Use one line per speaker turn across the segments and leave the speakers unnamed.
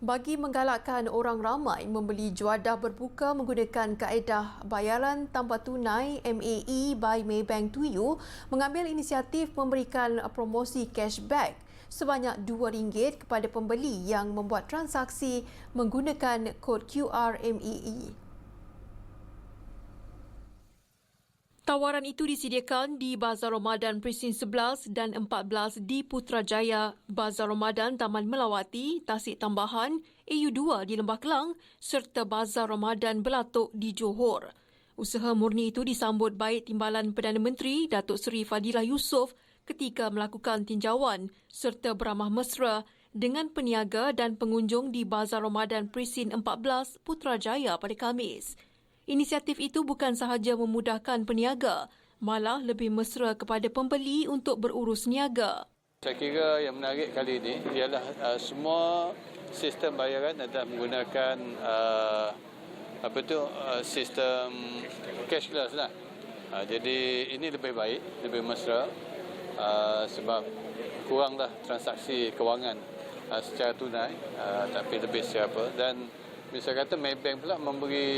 bagi menggalakkan orang ramai membeli juadah berbuka menggunakan kaedah bayaran tanpa tunai MAE by Maybank to You mengambil inisiatif memberikan promosi cashback sebanyak RM2 kepada pembeli yang membuat transaksi menggunakan kod QR MAE. Tawaran itu disediakan di Bazar Ramadan Presin 11 dan 14 di Putrajaya, Bazar Ramadan Taman Melawati, Tasik Tambahan, AU2 di Lembah Kelang serta Bazar Ramadan Belatok di Johor. Usaha murni itu disambut baik Timbalan Perdana Menteri Datuk Seri Fadilah Yusof ketika melakukan tinjauan serta beramah mesra dengan peniaga dan pengunjung di Bazar Ramadan Presin 14 Putrajaya pada Khamis. Inisiatif itu bukan sahaja memudahkan peniaga, malah lebih mesra kepada pembeli untuk berurus niaga.
Saya kira yang menarik kali ini ialah uh, semua sistem bayaran adalah menggunakan uh, apa tu uh, sistem cashless lah. Uh, jadi ini lebih baik, lebih mesra uh, sebab kuranglah transaksi kewangan uh, secara tunai uh, tapi lebih siapa dan Misal kata Maybank pula memberi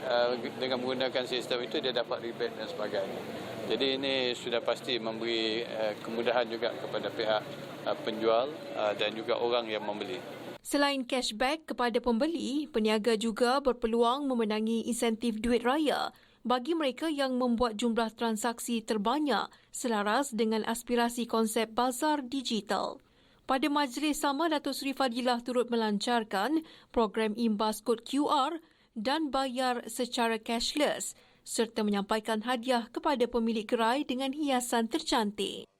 uh, dengan menggunakan sistem itu dia dapat rebate dan sebagainya. Jadi ini sudah pasti memberi uh, kemudahan juga kepada pihak uh, penjual dan juga orang yang membeli.
Selain cashback kepada pembeli, peniaga juga berpeluang memenangi insentif duit raya bagi mereka yang membuat jumlah transaksi terbanyak selaras dengan aspirasi konsep bazar digital. Pada majlis sama, Datuk Seri Fadilah turut melancarkan program imbas kod QR dan bayar secara cashless serta menyampaikan hadiah kepada pemilik gerai dengan hiasan tercantik.